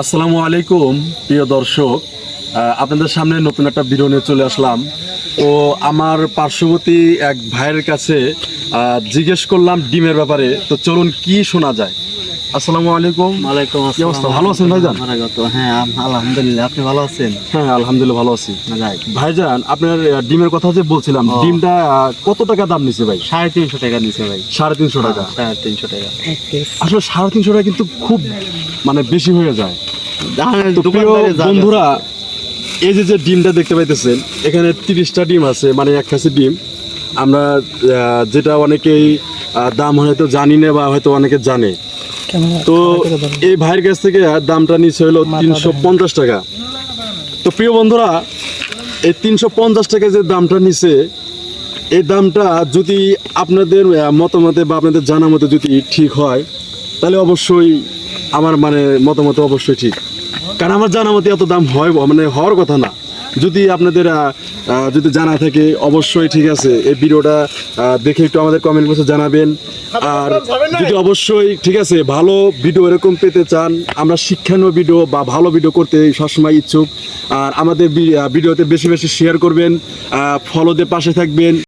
আসসালামু আলাইকুম প্রিয় দর্শক। আপনাদের সামনে নতুন একটা ভিডিও নিয়ে চলে আসলাম। তো আমার পার্শ্ববর্তী এক ভাইয়ের কাছে জিজ্ঞেস করলাম ডিমের ব্যাপারে। তো চলুন কি শোনা যায়? আসসালামু আলাইকুম। ওয়ালাইকুম অবস্থা? ভালো আছেন ভাইজান? ভাইজান হ্যাঁ আলহামদুলিল্লাহ আপনি ভালো আছেন? হ্যাঁ আলহামদুলিল্লাহ ভালো আছি। ভাইজান আপনার ডিমের কথা যে বলছিলাম ডিমটা কত টাকা দাম নিছে ভাই? সাড়ে তিনশো টাকা নিছে ভাই। সাড়ে তিনশো টাকা। সাড়ে তিনশো টাকা। আসলে সাড়ে তিনশো টাকা কিন্তু খুব মানে বেশি হয়ে যায়। বন্ধুরা এই যে যে ডিমটা দেখতে পাইতেছেন এখানে তিরিশটা ডিম আছে মানে এক কাছে ডিম। আমরা আহ, যেটা অনেকেই দাম হয়তো জানি না বা হয়তো অনেকে জানে। তো এই ভাইয়ের কাছ থেকে দামটা নিচ্ছে হলো তিনশো পঞ্চাশ টাকা। তো প্রিয় বন্ধুরা এই তিনশো পঞ্চাশ টাকা যে দামটা নিছে এই দামটা যদি আপনাদের মতামতে বা আপনাদের জানা মতে যদি ঠিক হয় তাহলে অবশ্যই আমার মানে মতামত অবশ্যই ঠিক। কারণ আমার জানা মতে এত দাম হয় মানে হওয়ার কথা না। যদি আপনাদের যদি জানা থাকে, অবশ্যই ঠিক আছে। এই ভিডিওটা দেখে একটু আমাদের কমেন্ট বক্সে জানাবেন। আর যদি অবশ্যই, ঠিক আছে, ভালো ভিডিও এরকম পেতে চান, আমরা শিক্ষানীয় ভিডিও বা ভালো ভিডিও করতে সবসময় ইচ্ছুক। আর আমাদের ভিডিওতে বেশি বেশি শেয়ার করবেন। ফলোতে পাশে থাকবেন।